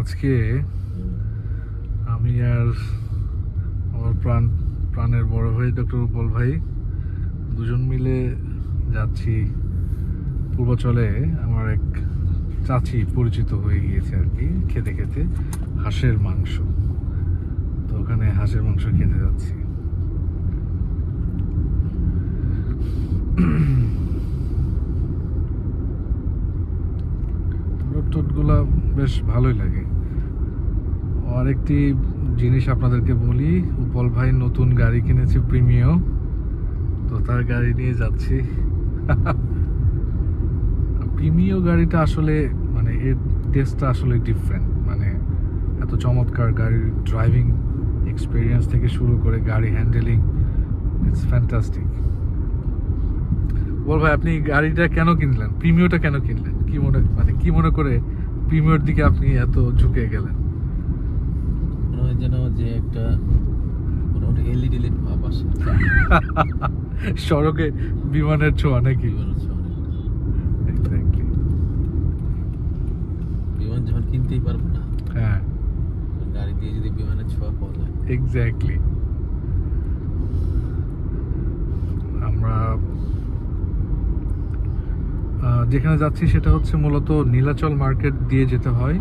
আজকে আমি আর আমার প্রাণ, প্রাণের বড় ভাই ডক্টর উপল ভাই দুজন মিলে যাচ্ছি পূর্বাচলে। আমার এক চাচি পরিচিত হয়ে গিয়েছে আর কি, খেতে খেতে হাঁসের মাংস। তো ওখানে হাঁসের মাংস খেতে যাচ্ছি। টোটগুলো বেশ ভালোই লাগে। আর একটি জিনিস আপনাদেরকে বলি, উপল ভাই নতুন গাড়ি কিনেছে প্রিমিও, তো তার গাড়ি নিয়ে যাচ্ছি। প্রিমিও গাড়িটা আসলে মানে এর টেস্টটা আসলে ডিফারেন্ট মানে এত চমৎকার গাড়ির ড্রাইভিং এক্সপিরিয়েন্স থেকে শুরু করে গাড়ি হ্যান্ডেলিং ইটস ফ্যান্টাস্টিক বল ভাই আপনি গাড়িটা কেন কিনলেন? প্রিমিওটা কেন কিনলেন? কি মনে মানে কি মনে করে প্রিমিওর দিকে আপনি এত ঝুঁকে গেলেন? যেন যে একটা মোটামুটি এলইডি লাইট ভাব আসে। সড়কে বিমানের ছোঁয়া নাকি? বিমান হচ্ছে বিমান যখন কিনতেই পারব না হ্যাঁ। গাড়ি দিয়ে যদি বিমানের ছোঁয়া পাওয়া যায়। এক্স্যাক্টলি আমরা আহ, যেখানে যাচ্ছি সেটা হচ্ছে মূলত নীলাচল মার্কেট দিয়ে যেতে হয়।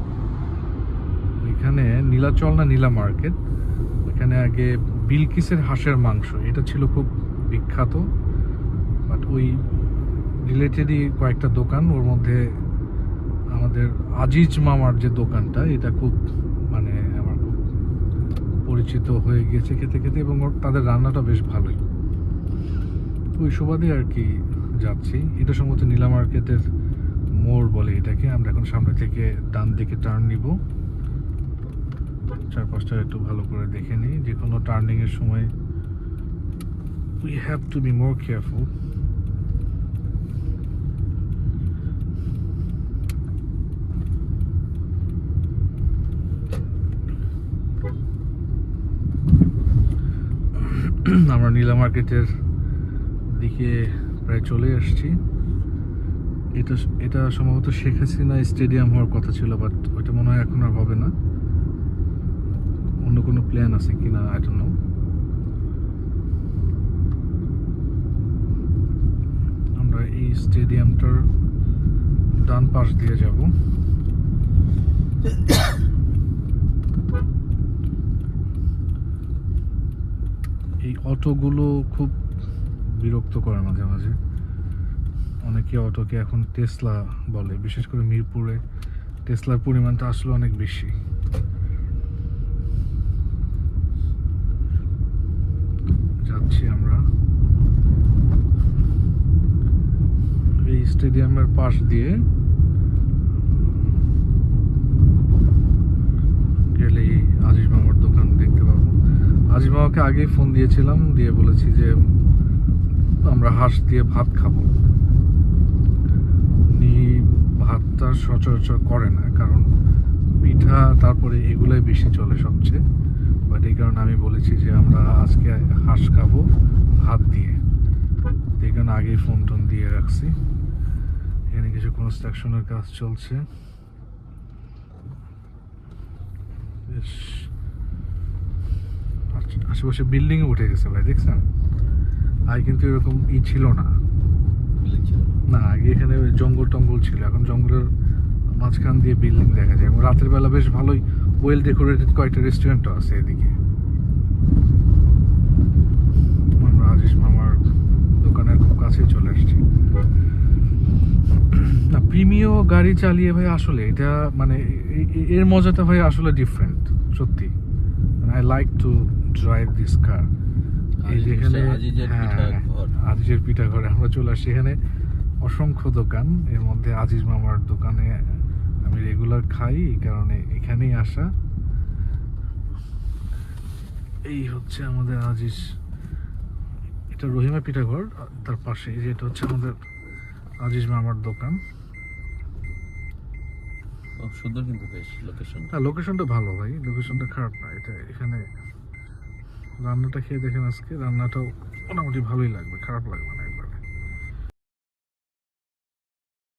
এখানে নীলাচল না নীলা মার্কেট, এখানে আগে বিলকিসের হাঁসের মাংস, এটা ছিল খুব বিখ্যাত। বাট ওই রিলেটেডই কয়েকটা দোকান, ওর মধ্যে আমাদের আজিজ মামার যে দোকানটা, এটা খুব মানে আমার খুব পরিচিত হয়ে গিয়েছে খেতে খেতে এবং ওর- তাদের রান্নাটা বেশ ভালোই। ওই সুবাদে আর কি যাচ্ছি। এটা সম্ভবত নীলা মার্কেটের মোড় বলে এটাকে। আমরা এখন সামনে থেকে ডান দিকে টার্ন নিব। চারপাশটা একটু ভালো করে দেখে নিই। যে কোনো টার্নিং এর সময় we have to be more careful আমরা নীলা মার্কেটের দিকে প্রায় চলে আসছি। এটা এটা সম্ভবত শেখ হাসিনা স্টেডিয়াম হওয়ার কথা ছিল, বাট ওইটা মনে হয় এখন আর হবে না। অন্য কোনো প্ল্যান আছে কিনা আই ডোন্ট নো আমরা এই স্টেডিয়ামটার ডান পাশ দিয়ে যাব। এই অটোগুলো খুব বিরক্ত করে মাঝে মাঝে। অনেকে অটোকে এখন টেসলা বলে, বিশেষ করে মিরপুরে। টেসলার পরিমাণটা আসলে অনেক বেশি। যাচ্ছি আমরা। এই স্টেডিয়ামের পাশ দিয়ে। গেলেই আজিজ মামার দোকান দেখতে পাবো। আজিজ মামাকে আগেই ফোন দিয়েছিলাম, দিয়ে বলেছি যে আমরা হাঁস দিয়ে ভাত খাব। উনি ভাতটা সচরাচর করে না, কারণ পিঠা, তারপরে এগুলাই বেশি চলে সবচেয়ে। বাট এই কারণে আমি বলেছি যে আমরা আজকে হাঁস খাব ভাত দিয়ে। এই কারণে আগেই ফোন টোন দিয়ে রাখছি। এখানে কিছু কনস্ট্রাকশনের কাজ চলছে। বেশ। আশেপাশে বিল্ডিং উঠে গেছে ভাই, দেখছেন? আগে কিন্তু এরকম ই ছিল না। না। আগে এখানে জঙ্গল টঙ্গল ছিল। এখন জঙ্গলের মাঝখান দিয়ে বিল্ডিং দেখা যায়। এবং রাতের বেলা বেশ ভালোই ওয়েল ডেকোরেটেড কয়েকটা রেস্টুরেন্টও আছে এদিকে। আমরা আজিজ মামার দোকানের খুব কাছেই চলে আসছি। না প্রিমিয় গাড়ি চালিয়ে ভাই আসলে এটা মানে এর মজাটা ভাই আসলে ডিফারেন্ট সত্যি। I like to drive this car এই যেখানে আজিজের হ্যাঁ, পিঠা ঘরে আমরা চলে আসছি এখানে অসংখ্য দোকান। এর মধ্যে আজিজ মামার দোকানে আমি রেগুলার খাই এই কারণে এখানেই আসা। এই হচ্ছে আমাদের আজিজ এটা রহিমা পিঠাঘর তার পাশে। এই যে এটা হচ্ছে আমাদের আজিজ মামার দোকান। সুন্দর কিন্তু বেশ লোকেশন না লোকেশনটা ভালো ভাই। লোকেশনটা খারাপ না। এটা এখানে রান্নাটা খেয়ে দেখেন আজকে রান্নাটাও মোটামুটি ভালোই লাগবে খারাপ লাগবে না।